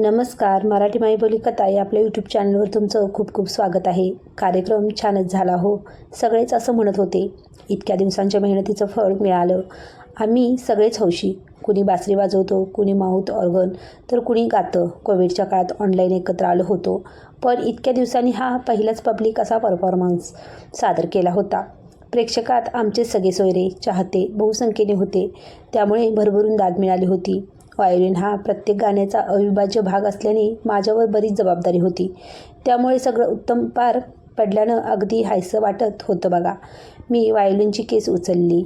नमस्कार मराठी माईबोली कथा या आपल्या यूट्यूब चॅनलवर तुमचं खूप खूप स्वागत आहे. कार्यक्रम छानच झाला हो सगळेच असं म्हणत होते. इतक्या दिवसांच्या मेहनतीचं फळ मिळालं. आम्ही सगळेच हौशी. कुणी बासरी वाजवतो कुणी माऊथ ऑर्गन तर कुणी गातं. कोविडच्या काळात ऑनलाईन एकत्र आलो होतो. पण इतक्या दिवसांनी हा पहिलाच पब्लिक असा परफॉर्मन्स सादर केला होता. प्रेक्षकात आमचे सगळे सोयरे चाहते बहुसंख्येने होते. त्यामुळे भरभरून दाद मिळाली होती. व्हायोलिन हा प्रत्येक गाण्याचा अविभाज्य भाग असल्याने माझ्यावर बरीच जबाबदारी होती. त्यामुळे सगळं उत्तम पार पडल्यानं अगदी हायसं वाटत होतं बघा. मी व्हायोलिनची केस उचलली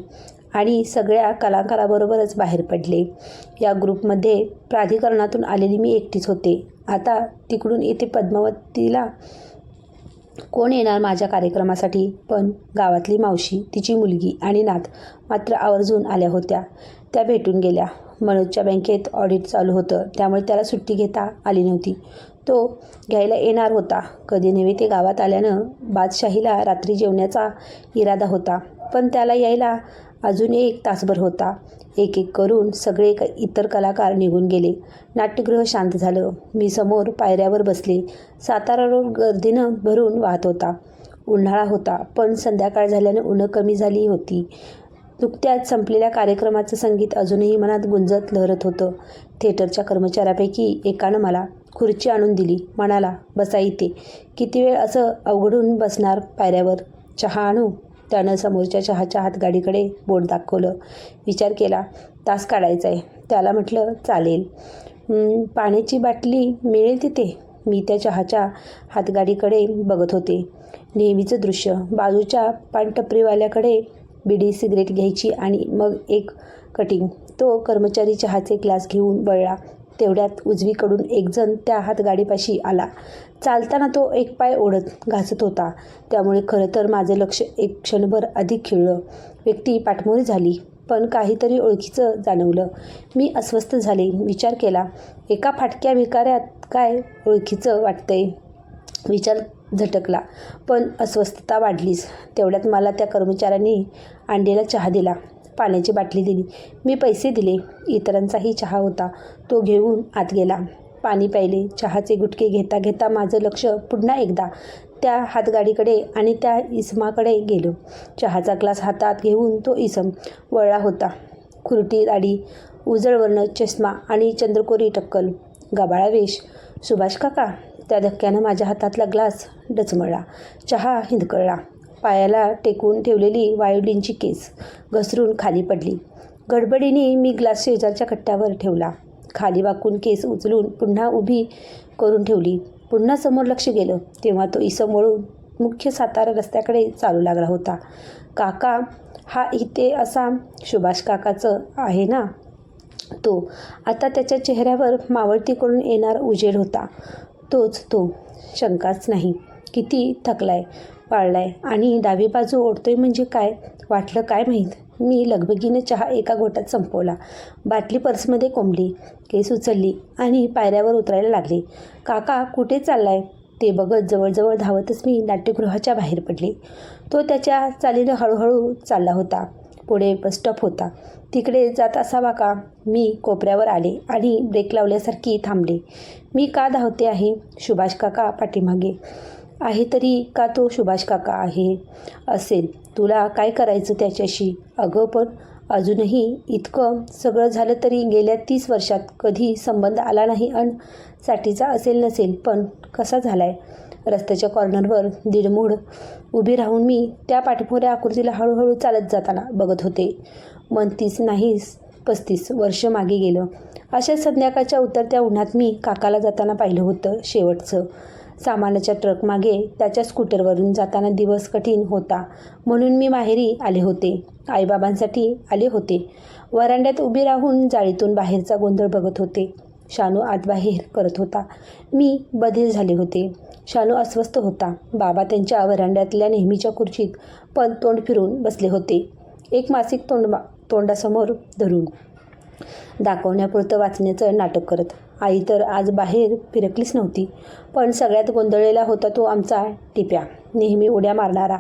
आणि सगळ्या कलाकाराबरोबरच बाहेर पडले. या ग्रुपमध्ये प्राधिकरणातून आलेली मी एकटीच होते. आता तिकडून येथे पद्मावतीला कोण येणार माझ्या कार्यक्रमासाठी? पण गावातली मावशी तिची मुलगी आणि नात मात्र आवर्जून आल्या होत्या. त्या भेटून गेल्या. मनोजच्या बँकेत ऑडिट चालू होतं. त्यामुळे त्याला सुट्टी घेता आली नव्हती. तो घ्यायला येणार होता. कधी नव्हे ते गावात आल्यानं बादशाहीला रात्री जेवण्याचा इरादा होता. पण त्याला यायला अजून एक तासभर होता. एक एक करून सगळे इतर कलाकार निघून गेले. नाट्यगृह शांत झालं. मी समोर पायऱ्यावर बसले. सातारा रोड गर्दीनं भरून वाहत होता. उन्हाळा होता. पण संध्याकाळ झाल्यानं उन्हं कमी झाली होती. नुकत्याच संपलेल्या कार्यक्रमाचं संगीत अजूनही मनात गुंजत लहरत होतं. थिएटरच्या कर्मचाऱ्यापैकी एकानं मला खुर्ची आणून दिली. म्हणाला बसा इथे. किती वेळ असं अवघडून बसणार पायऱ्यावर? चहा आणू? त्यानं समोरच्या चहाच्या हातगाडीकडे बोट दाखवलं. विचार केला तास काढायचा आहे त्याला म्हटलं चालेल. पाण्याची बाटली मिळेल तिथे. मी त्या चहाच्या हातगाडीकडे बघत होते. नेहमीचं दृश्य बाजूच्या पानटपरीवाल्याकडे बिडी सिगरेट घ्यायची आणि मग एक कटिंग. तो कर्मचारी चहाचे ग्लास घेऊन वळला. तेवढ्यात उजवीकडून एकजण त्या हातगाडीपाशी आला. चालताना तो एक पाय ओढत घासत होता. त्यामुळे खरं तर माझं लक्ष एक क्षणभर अधिक खिळलं. व्यक्ती पाठमोरी झाली पण काहीतरी ओळखीचं जाणवलं. मी अस्वस्थ झाले विचार केला एका फाटक्या भिकाऱ्यात काय ओळखीचं वाटतंय? विचार झटकला. पण अस्वस्थता वाढलीच तेवढ्यात मला त्या कर्मचाऱ्यांनी अंडीला चहा दिला. पाण्याची बाटली दिली. मी पैसे दिले. इतरांचाही चहा होता. तो घेऊन आत गेला. पाणी प्यायले. चहाचे गुटके घेता घेता माझं लक्ष पुन्हा एकदा त्या हातगाडीकडे आणि त्या इसमाकडे गेलो. चहाचा ग्लास हातात घेऊन तो इसम वळला होता. खुरटी दाढी उजळवर्ण चष्मा आणि चंद्रकोरी टक्कल. गबाळा वेश. सुभाष काका त्या धक्क्यानं माझ्या हातातला ग्लास डचमळला. चहा हिंदकळला. पायाला टेकून ठेवलेली वायोलिनची केस घसरून खाली पडली. गडबडीने मी ग्लास शेजारच्या कट्ट्यावर ठेवला. खाली वाकून केस उचलून पुन्हा उभी करून ठेवली. पुन्हा समोर लक्ष गेलं. तेव्हा तो इसम वळून मुख्य सातारा रस्त्याकडे चालू लागला होता. काका हा इथे असा सुभाष काकाचं आहे ना? तो. आता त्याच्या चेहऱ्यावर मावळतीकडून येणार उजेड होता. तोच तो. शंकाच नाही. किती थकलाय पाळलाय आणि डावी बाजू ओढतोय म्हणजे काय? वाटलं काय माहीत? मी लगबगीनं चहा एका घोटात संपवला. बाटली पर्समध्ये कोंबली. केस उचलली आणि पायऱ्यावर उतरायला लागले. काका कुठे चाललाय? ते बघत जवळजवळ धावतच मी नाट्यगृहाच्या बाहेर पडले. तो त्याच्या चालीनं हळूहळू चालला होता. पुढे बसस्टॉप होता. तिकडे जात असावा का? मी कोपऱ्यावर आले आणि ब्रेक लावल्यासारखी थांबले. मी का धावते आहे? सुभाष काका पाठीमागे. आहे तरी का तो सुभाष काका आहे? असेल. तुला काय करायचं त्याच्याशी? अगं पण अजूनही इतकं सगळं झालं तरी गेल्या तीस वर्षात कधी संबंध आला नाही अन साठीचा असेल नसेल पण कसा झाला आहे रस्त्याच्या कॉर्नरवर दीडमूड उभी राहून मी त्या पाठमोऱ्या आकृतीला हळूहळू चालत जाताना बघत होते. मनतीस नाहीस पस्तीस वर्ष मागे गेलं. अशा संध्याकाळच्या उतरत्या उन्हात मी काकाला जाताना पाहिलं होतं शेवटचं. सामानाच्या ट्रकमागे त्याच्या स्कूटरवरून जाताना दिवस कठीण होता. म्हणून मी माहेरी आले होते. आईबाबांसाठी आले होते. वरांड्यात उभी राहून जाळीतून बाहेरचा गोंधळ बघत होते. शानू आतबाहेर करत होता. मी बधीर झाले होते. शानू अस्वस्थ होता. बाबा त्यांच्या वरांड्यातल्या नेहमीच्या खुर्चीत पण तोंड फिरून बसले होते. एक मासिक तोंड तोंडासमोर धरून. दाखवण्यापुरतं वाचण्याचं नाटक करत. आई तर आज बाहेर फिरकलीच नव्हती पण सगळ्यात गोंधळलेला होता तो आमचा टिप्या. नेहमी उड्या मारणारा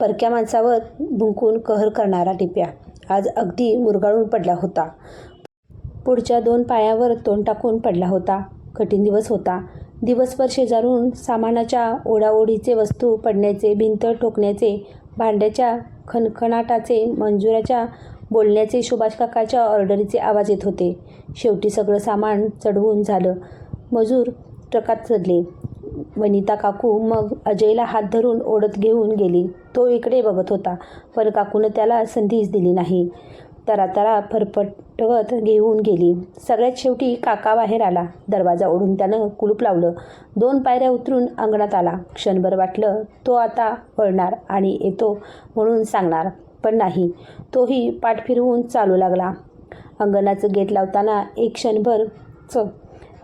परक्या माणसावर भुंकून कहर करणारा टिप्या. आज अगदी मुरगाळून पडला होता. पुढच्या दोन पायावर तोंड टाकून पडला होता. कठीण दिवस होता. दिवसभर शेजारून सामानाच्या ओढाओढीचे वस्तू पडण्याचे भिंत ठोकण्याचे भांड्याच्या खणखणाटाचे मंजुराच्या बोलण्याचे सुभाष काकाच्या ऑर्डरीचे आवाज येत होते. शेवटी सगळं सामान चढवून झालं. मजूर ट्रकात चढले. वनिता काकू मग अजयला हात धरून ओढत घेऊन गेली. तो इकडे बघत होता पण काकूनं त्याला संधीच दिली नाही. तरा तरा फरफटवत घेऊन गेली. सगळ्यात शेवटी काका बाहेर आला. दरवाजा ओढून त्यानं कुलूप लावलं. दोन पायऱ्या उतरून अंगणात आला. क्षणभर वाटलं तो आता वळणार आणि येतो म्हणून सांगणार. पण नाही. तोही पाठ फिरवून चालू लागला. अंगणाचं गेट लावताना एक क्षणभर च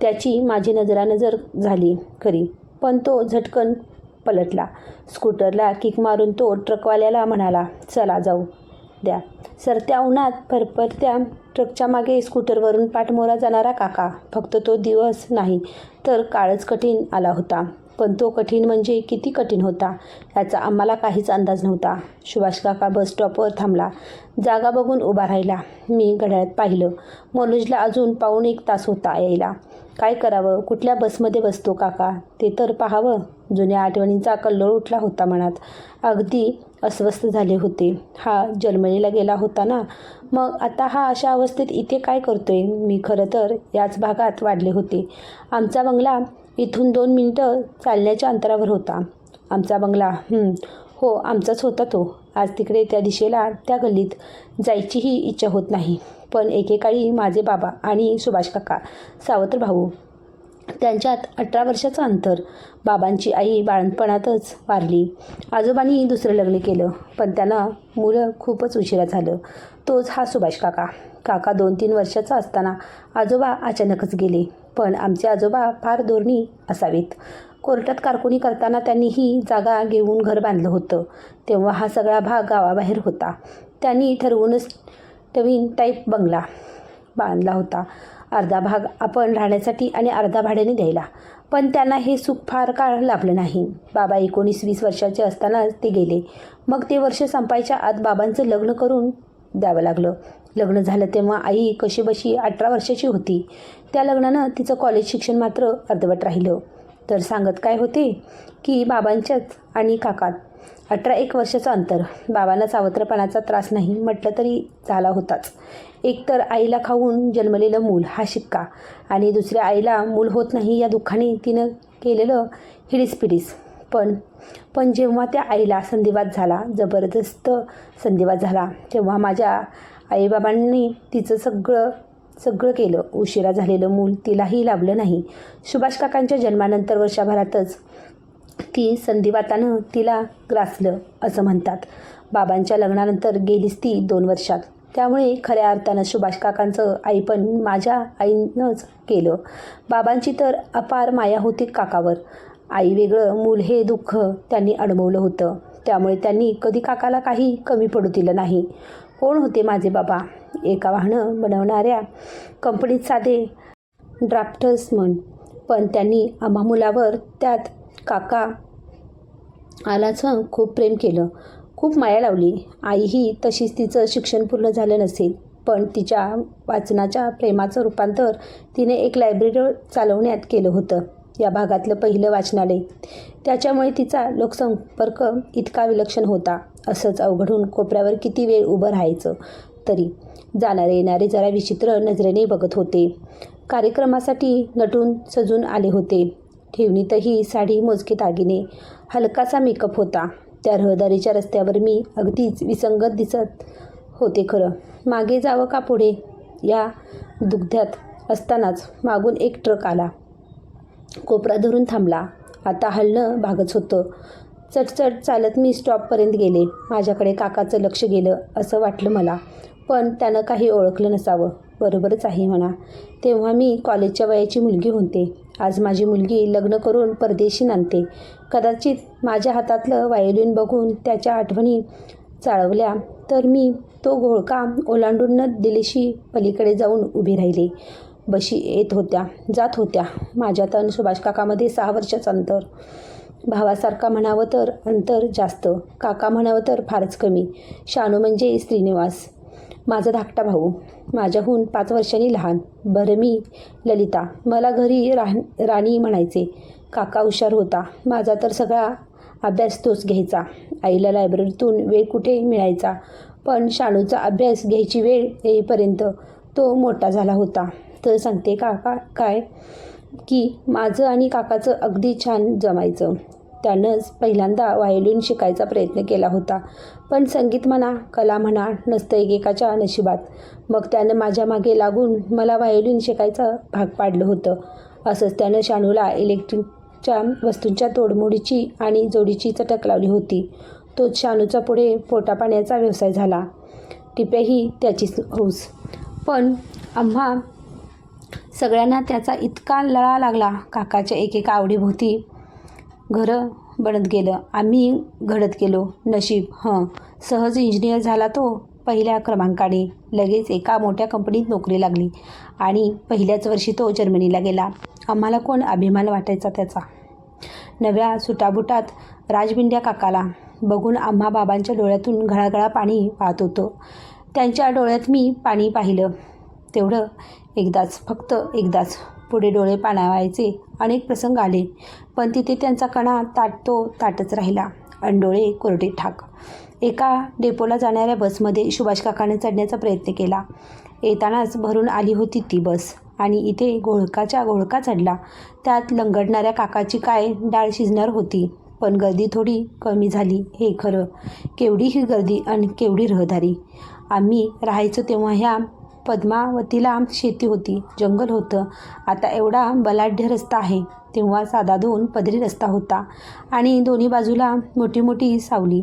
त्याची माझी नजरानजर झाली खरी. पण तो झटकन पलटला. स्कूटरला किक मारून तो ट्रकवाल्याला म्हणाला चला जाऊ द्या. सरत्या उन्हात फरफरत्या ट्रकच्या मागे स्कूटरवरून पाठमोरा जाणारा काका. फक्त तो दिवस नाही तर काळच कठीण आला होता. पण तो कठीण म्हणजे किती कठीण होता याचा आम्हाला काहीच अंदाज नव्हता. सुभाष काका बस स्टॉपवर थांबला. जागा बघून उभा राहिला. मी घड्याळात पाहिलं. मनोजला अजून पाऊण एक तास होता यायला. काय करावं? कुठल्या बसमध्ये बसतो काका? ते तर पाहावं. जुन्या आठवणींचा कल्लोळ उठला होता मनात. अगदी अस्वस्थ झाले होते. हा जर्मनीला गेला होता ना? मग आता हा अशा अवस्थेत इथे काय करतोय? मी खरं तर याच भागात वाढले होते. आमचा बंगला इथून दोन मिनिटं चालण्याच्या अंतरावर होता. आमचा बंगला हो आमचाच होता तो. आज तिकडे त्या दिशेला त्या गल्लीत जायचीही इच्छा होत नाही. पण एकेकाळी माझे बाबा आणि सुभाष काका सावत्र भाऊ त्यांच्यात अठरा वर्षाचं अंतर. बाबांची आई बाळणपणातच वारली. आजोबांनी दुसरं लग्न केलं पण त्यांना मुलं खूपच उशिरा झालं. तोच हा सुभाष काका. काका दोन तीन वर्षाचा असताना आजोबा अचानकच गेले. पण आमचे आजोबा फार धोरणी असावेत. कोर्टात कारकुनी करताना त्यांनी ही जागा घेऊन घर बांधलं होतं. तेव्हा हा सगळा भाग गावाबाहेर होता. त्यांनी ठरवूनच टवीन टाईप बंगला बांधला होता. अर्धा भाग आपण राहण्यासाठी आणि अर्धा भाड्याने द्यायला. पण त्यांना हे सुख फार काळ लाभलं नाही. बाबा एकोणीस वीस वर्षाचे असतानाच ते गेले. मग ते वर्ष संपायच्या आत बाबांचं लग्न करून द्यावं लागलं. लग्न झालं तेव्हा आई कशीबशी अठरा वर्षाची होती. त्या लग्नानं तिचं कॉलेज शिक्षण मात्र अर्धवट राहिलं. तर सांगत काय होते की बाबांच्याच आणि काकात. अठरा एक वर्षाचं अंतर. बाबांना सावत्रपणाचा त्रास नाही म्हटलं तरी झाला होताच. एकतर आईला खाऊन जन्मलेलं मूल हा शिक्का आणि दुसऱ्या आईला मूल होत नाही या दुःखाने तिनं केलेलं हिडीसपिडीस पण पण जेव्हा त्या आईला संधिवात झाला जबरदस्त संधिवात झाला तेव्हा माझ्या आईबाबांनी तिचं सगळं सगळं केलं. उशिरा झालेलं मूल तिलाही लाभलं नाही. सुभाष काकांच्या जन्मानंतर वर्षभरातच ती संधिवातानं तिला ग्रासलं असं म्हणतात. बाबांच्या लग्नानंतर गेलीच ती दोन वर्षात. त्यामुळे खऱ्या अर्थानं सुभाष काकांचं आई पण माझ्या आईनंच केलं. बाबांची तर अपार माया होती काकावर. आई वेगळं मूल हे दुःख त्यांनी अनुभवलं होतं. त्यामुळे त्यांनी कधी काकाला काही कमी पडू दिलं नाही. कोण होते माझे बाबा? एका वाहनं बनवणाऱ्या कंपनीत साधे ड्राफ्टर्समन. पण त्यांनी आम्हा मुलावर त्यात काका आलाचं खूप प्रेम केलं. खूप माया लावली. आई ही तशीच तिचं शिक्षण पूर्ण झालं नसेल पण तिच्या वाचनाच्या प्रेमाचं रूपांतर तिने एक लायब्ररी चालवण्यात केलं होतं. या भागातलं पहिलं वाचनालय. त्याच्यामुळे तिचा लोकसंपर्क इतका विलक्षण होता असंच अवघडून कोपऱ्यावर किती वेळ उभं राहायचं तरी. जाणारे येणारे जरा विचित्र नजरेने बघत होते. कार्यक्रमासाठी नटून सजून आले होते. ठेवणीतही साडी मोजके दागिने हलकासा मेकअप होता. त्या रहदारीच्या रस्त्यावर मी अगदीच विसंगत दिसत होते खरं. मागे जावं का पुढे? या दुग्ध्यात असतानाच मागून एक ट्रक आला. कोपरा धरून थांबला. आता हलणं भागच होतं. चटचट चालत मी स्टॉपपर्यंत गेले. माझ्याकडे काकाचं लक्ष गेलं असं वाटलं मला. पण त्यानं काही ओळखलं नसावं. बरोबरच आहे म्हणा. तेव्हा मी कॉलेजच्या वयाची मुलगी होते. आज माझी मुलगी लग्न करून परदेशी नांदते. कदाचित माझ्या हातातलं वायोलिन बघून त्याच्या आठवणी चाळवल्या तर मी तो घोळका ओलांडून न दिलेशी पलीकडे जाऊन उभी राहिले. बशी येत होत्या जात होत्या. माझ्यात आणि सुभाष काकामध्ये सहा वर्षाचं अंतर. भावासारखा म्हणावं तर अंतर जास्त काका म्हणावं तर फारच कमी. शानू म्हणजे श्रीनिवास. माझा धाकटा भाऊ. माझ्याहून पाच वर्षांनी लहान. बरं मी ललिता. मला घरी राह राणी म्हणायचे. काका हुशार होता. माझा तर सगळा अभ्यास तोच घ्यायचा. आईला लायब्ररीतून वेळ कुठे मिळायचा? पण शाणूचा अभ्यास घ्यायची वेळ येईपर्यंत तो मोठा झाला होता. तर सांगते काका काय? की माझं आणि काकाचं अगदी छान जमायचं. त्यानंच पहिल्यांदा व्हायोलिन शिकायचा प्रयत्न केला होता. पण संगीत म्हणा कला म्हणा नसतं एकेकाच्या नशिबात. मग त्यानं माझ्या मागे लागून मला व्हायोलिन शिकायचं भाग पाडलं होतं. असंच त्यानं शाणूला इलेक्ट्रिकच्या वस्तूंच्या तोडमोडीची आणि जोडीची चटक लावली होती. तोच शानूचा पुढे पोटापाण्याचा व्यवसाय झाला. टिप्याही त्याचीच हौस. पण आम्हा सगळ्यांना त्याचा इतका लळा लागला काकाच्या एकेका आवडीभोवती. घरं बनत गेलं. आम्ही घडत गेलो. नशीब हं. सहज इंजिनियर झाला तो पहिल्या क्रमांकाने. लगेच एका मोठ्या कंपनीत नोकरी लागली आणि पहिल्याच वर्षी तो जर्मनीला गेला. आम्हाला कोण अभिमान वाटायचा त्याचा? नव्या सुटाबुटात राजबिंड्या काकाला बघून आम्हा बाबांच्या डोळ्यातून घळाघळा पाणी वाहत होतं. त्यांच्या डोळ्यात मी पाणी पाहिलं. तेवढं एकदाच फक्त एकदाच पुढे डोळे पाणावायचे अनेक प्रसंग आले. पण तिथे त्यांचा कणा ताटतो ताटच राहिला आणि डोळे कोरडे ठाक. एका डेपोला जाणाऱ्या बसमध्ये सुभाष काकाने चढण्याचा प्रयत्न केला. येतानाच भरून आली होती ती बस आणि इथे घोळकाच्या घोळका चढला. त्यात लंगडणाऱ्या काकाची काय डाळ शिजणार होती? पण गर्दी थोडी कमी झाली हे खरं. केवढी ही गर्दी आणि केवढी रहदारी? आम्ही राहायचो तेव्हा ह्या पद्मावतीला शेती होती जंगल होतं. आता एवढा बलाढ्य रस्ता आहे तेव्हा साधा दोन पदरी रस्ता होता आणि दोन्ही बाजूला मोठी मोठी सावली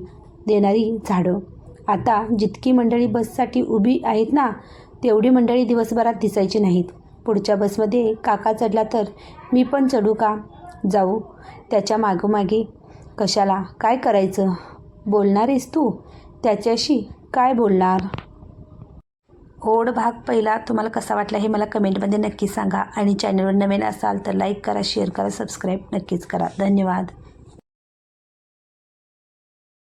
देणारी झाडं. आता जितकी मंडळी बससाठी उभी आहेत ना तेवढी मंडळी दिवसभरात दिसायची नाहीत. पुढच्या बसमध्ये काका चढला तर मी पण चढू का? जाऊ. त्याच्या मागोमागे कशाला? काय करायचं? बोलणार आहेस तू? त्याच्याशी काय बोलणार? ओढ भाग पहिला तुम्हाला कसा वाटला हे मला कमेंटमध्ये नक्की सांगा. आणि चॅनलवर नवीन असाल तर लाईक करा शेअर करा सबस्क्राईब नक्कीच करा. धन्यवाद.